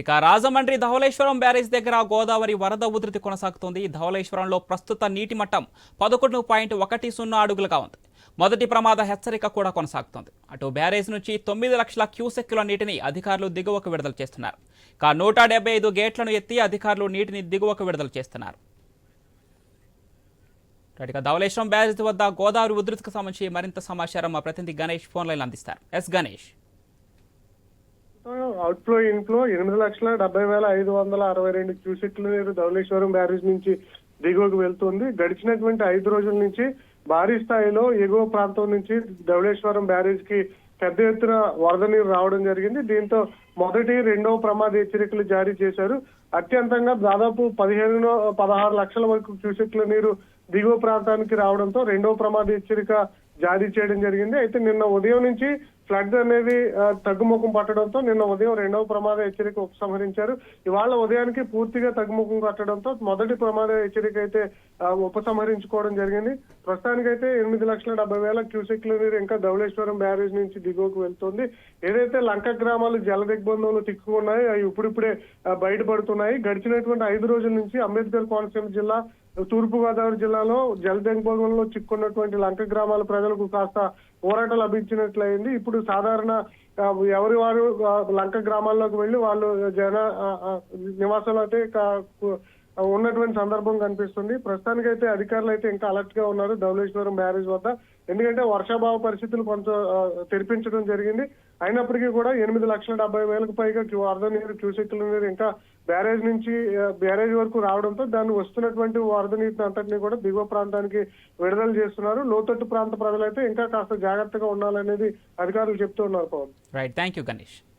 ఇక రాజమండ్రి ధవళేశ్వరం బ్యారేజ్ దగ్గర గోదావరి వరద ఉధృతి కొనసాగుతోంది. ధవళేశ్వరంలో ప్రస్తుత నీటి మట్టం పదకొండు పాయింట్ ఒకటి సున్నా అడుగులుగా ఉంది. మొదటి ప్రమాద హెచ్చరిక కూడా కొనసాగుతోంది. అటు బ్యారేజ్ నుంచి తొమ్మిది లక్షల క్యూసెక్కుల నీటిని అధికారులు దిగువకు విడుదల చేస్తున్నారు. ఇక నూట డెబ్బై ఐదు గేట్లను ఎత్తి అధికారులు నీటిని దిగువకు విడుదల చేస్తున్నారు. రైట్, ఇక ధవళేశ్వరం బ్యారేజ్ వద్ద గోదావరి ఉధృతికి సంబంధించి మరింత సమాచారం మా ప్రతినిధి గణేష్ ఫోన్లైన్ అందిస్తారు. ఎస్ గణేష్. అవుట్ఫ్లో ఇన్ఫ్లో ఎనిమిది లక్షల డెబ్బై వేల ఐదు వందల అరవై రెండు క్యూసెక్ల నీరు ధవళేశ్వరం బ్యారేజ్ నుంచి దిగువకు వెళ్తుంది. గడిచినటువంటి ఐదు రోజుల నుంచి భారీ స్థాయిలో ఎగువ ప్రాంతం నుంచి ధవళేశ్వరం బ్యారేజ్కి పెద్ద ఎత్తున వరద నీరు రావడం జరిగింది. దీంతో మొదటి రెండవ ప్రమాద హెచ్చరికలు జారీ చేశారు. అత్యంతంగా దాదాపు పదిహేను పదహారు లక్షల వరకు క్యూసెక్ల నీరు దిగువ ప్రాంతానికి రావడంతో రెండవ ప్రమాద హెచ్చరిక జారీ చేయడం జరిగింది. అయితే నిన్న ఉదయం నుంచి ఫ్లడ్ అనేది తగ్గుముఖం పట్టడంతో నిన్న ఉదయం రెండవ ప్రమాద హెచ్చరిక ఉపసంహరించారు. ఇవాళ ఉదయానికి పూర్తిగా తగ్గుముఖం పట్టడంతో మొదటి ప్రమాద హెచ్చరిక అయితే ఉపసంహరించుకోవడం జరిగింది. ప్రస్తుతానికైతే ఎనిమిది లక్షల డెబ్బై వేల క్యూసెక్ల నీరు ఇంకా ధవళేశ్వరం బ్యారేజ్ నుంచి దిగువకు వెళ్తుంది. ఏదైతే లంక గ్రామాలు జల దిగ్బంధంలో తిక్కున్నాయో అవి ఇప్పుడిప్పుడే బయటపడుతున్నాయి. గడిచినటువంటి ఐదు రోజుల నుంచి అంబేద్కర్ కోనసీమ జిల్లా తూర్పు గోదావరి జిల్లాలో జల చిక్కున్నటువంటి లంక గ్రామాల ప్రజలకు కాస్త ఊరట లభించినట్లయింది. ఇప్పుడు సాధారణ ఎవరి వారు లంక గ్రామాల్లోకి వెళ్ళి వాళ్ళు జన నివాసాలు అయితే ఉన్నటువంటి సందర్భం కనిపిస్తుంది. ప్రస్తుతానికైతే అధికారులు అయితే ఇంకా అలర్ట్గా ఉన్నారు. ధవళేశ్వరం బ్యారేజ్ వద్ద. ఎందుకంటే వర్షాభావ పరిస్థితులు కొంత తెరిపించడం జరిగింది. అయినప్పటికీ కూడా ఎనిమిది లక్షల డెబ్బై వేలకు పైగా క్యూ- వరద నీరు క్యూసెక్ల నీరు ఇంకా బ్యారేజ్ నుంచి బ్యారేజ్ వరకు రావడంతో దాన్ని వస్తున్నటువంటి వరద నీటిని అంతటినీ కూడా దిగువ ప్రాంతానికి విడుదల చేస్తున్నారు. లోతట్టు ప్రాంత ప్రజలైతే ఇంకా కాస్త జాగ్రత్తగా ఉండాలనేది అధికారులు చెప్తూ ఉన్నారు Pavan. Right thank you Ganesh